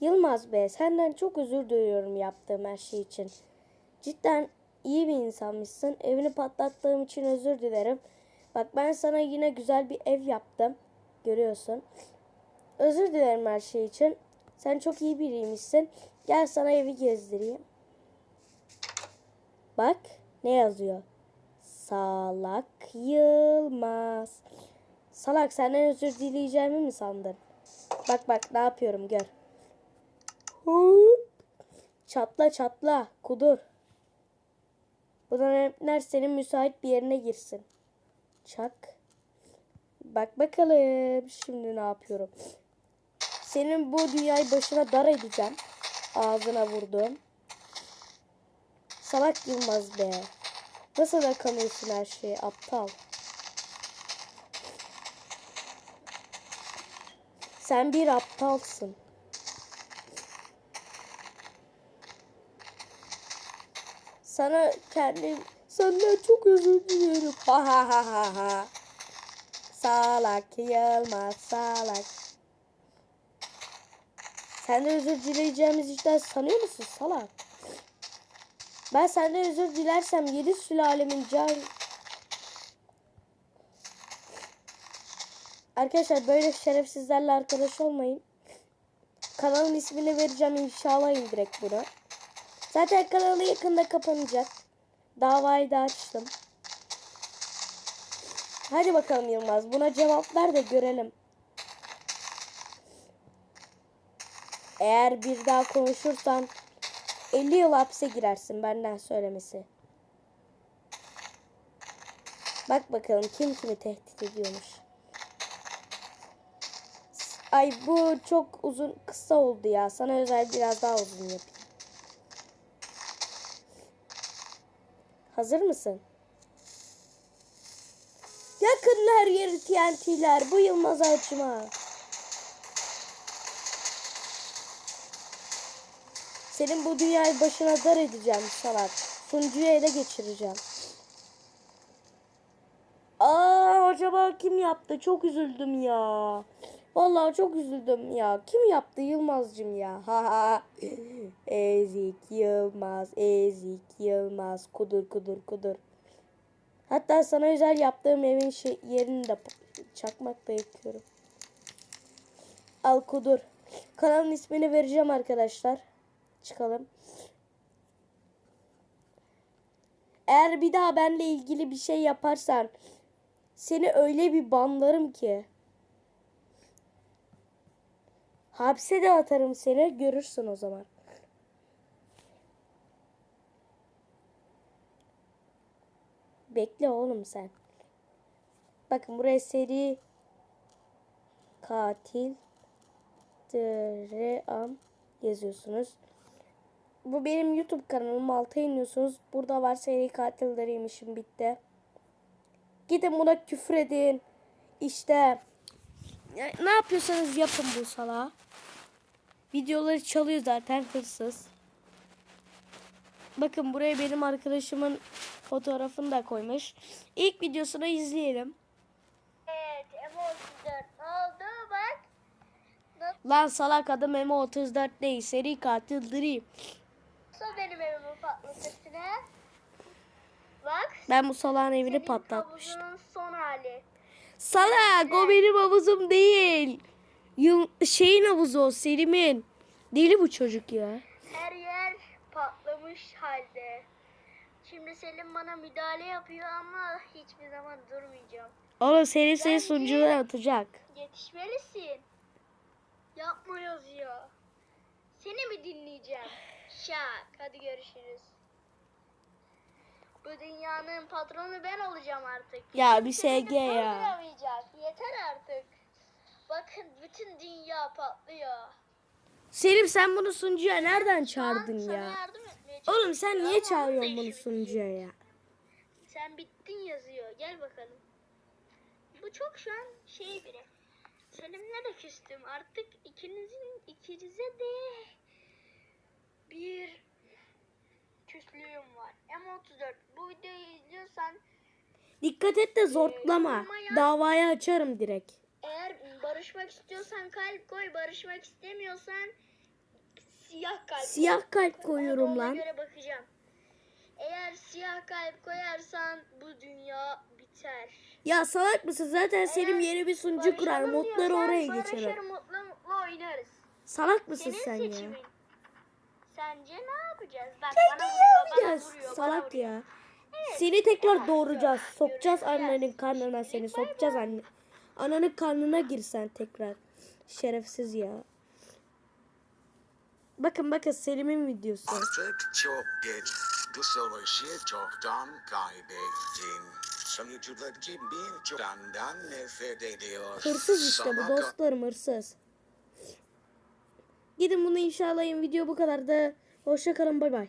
Yılmaz Bey, senden çok özür diliyorum yaptığım her şey için. Cidden iyi bir insanmışsın. Evini patlattığım için özür dilerim. Bak ben sana yine güzel bir ev yaptım. Görüyorsun. Özür dilerim her şey için. Sen çok iyi biriymişsin. Gel sana evi gezdireyim. Bak ne yazıyor. Salak Yılmaz. Salak senden özür dileyeceğimi mi sandın? Bak bak ne yapıyorum gör. Çatla çatla kudur. Bu dönemler senin müsait bir yerine girsin. Çak. Bak bakalım şimdi ne yapıyorum. Senin bu dünyayı başına dar edeceğim. Ağzına vurdum. Salak Yılmaz be. Nasıl da kanıyorsun her şeye aptal. Sen bir aptalsın. Sana kendim senden çok özür dilerim. Ha ha ha ha ha. Salak Yılmaz salak. Sen de özür dileyeceğimiz işten sanıyor musun salak? Ben senden özür dilersem yedi sülalemin can... Arkadaşlar böyle şerefsizlerle arkadaş olmayın. Kanalın ismini vereceğim inşallah direkt bunu. Zaten kanalı yakında kapanacak. Davayı da açtım. Hadi bakalım Yılmaz. Buna cevap ver de görelim. Eğer bir daha konuşursan 50 yıl hapse girersin benden söylemesi. Bak bakalım kim kimi tehdit ediyormuş. Ay bu çok uzun kısa oldu ya. Sana özel biraz daha uzun yapayım. Hazır mısın? Yakın her yeri TNT'ler. Bu Yılmaz açma. Senin bu dünyayı başına dar edeceğim salak. Sunucuyu ele geçireceğim. Aa acaba kim yaptı? Çok üzüldüm ya. Vallahi çok üzüldüm ya. Kim yaptı Yılmazcım ya? Ha ha. Ezik Yılmaz, Ezik Yılmaz. Kudur kudur kudur. Hatta sana özel yaptığım evin şey, yerini de çakmakla yakıyorum. Al kudur. Kanalın ismini vereceğim arkadaşlar. Çıkalım. Eğer bir daha benle ilgili bir şey yaparsan seni öyle bir banlarım ki. Hapse de atarım seni görürsün o zaman. Bekle oğlum sen. Bakın buraya seri katil Dream yazıyorsunuz. Bu benim YouTube kanalım. Alta iniyorsunuz. Burada var seri katilleriymişim bitti. Gidin buna küfür edin. İşte ne yapıyorsanız yapın bu salağa. Videoları çalıyor zaten hırsız. Bakın buraya benim arkadaşımın fotoğrafını da koymuş. İlk videosunu izleyelim. Evet, M34 oldu bak. Lan salak adım M34 değil. Seri katil Dream. Nasıl benim evimi patlatırsın? Bak. Ben bu salağın evini patlatmıştım. son hali. Salak o benim havuzum değil. Yıl şeyin havuzu o Selim'in. Deli bu çocuk ya. Her yer patlamış halde. Şimdi Selim bana müdahale yapıyor ama hiçbir zaman durmayacağım. Oğlum Selim seni Bence- sunucudan atacak. Yetişmelisin. Yapma yazıyor. Seni mi dinleyeceğim? Şak. Hadi görüşürüz. Bu dünyanın patronu ben olacağım artık. Ya bir Seni SG ya. durduramayacak. Yeter artık. Bakın bütün dünya patlıyor. Selim sen bunu sunucuya nereden çağırdın sana ya? yardım etmeye Oğlum sen niye ama çağırıyorsun da bunu işi sunucuya ya? Sen bittin yazıyor. Gel bakalım. Bu çok şu an şey biri. Selim'le de küstüm. Artık ikinizin ikinize de bir küslüğüm var. M34 bu videoyu izliyorsan Dikkat et de zortlama. yoruma yaz. Davayı açarım direkt. Barışmak istiyorsan kalp koy. Barışmak istemiyorsan siyah kalp. Siyah kalp koyuyorum ona lan. göre bakacağım. Eğer siyah kalp koyarsan bu dünya biter. Ya salak mısın? Zaten Selim Eğer yeni bir sunucu kurar. Modları oraya geçerim. mutlu mutlu oynarız. Salak mısın Senin sen ya? seçimin. Sence ne yapacağız? Bak Kendi bana vuruyor, bana yapacağız. vuruyor, bana Salak vuruyor. ya. Seni tekrar doğuracağız. Sokacağız annenin karnına seni. Sokacağız anne. Ananın karnına girsen tekrar. Şerefsiz ya. Bakın bakın Selim'in videosu. Artık çok geç. Bu savaşı çoktan kaybettin. Sonuçtaki bir candan nefret ediyor. Hırsız işte bu dostlarım hırsız. Gidin bunu inşallah video bu kadar da. Hoşça kalın bay bay.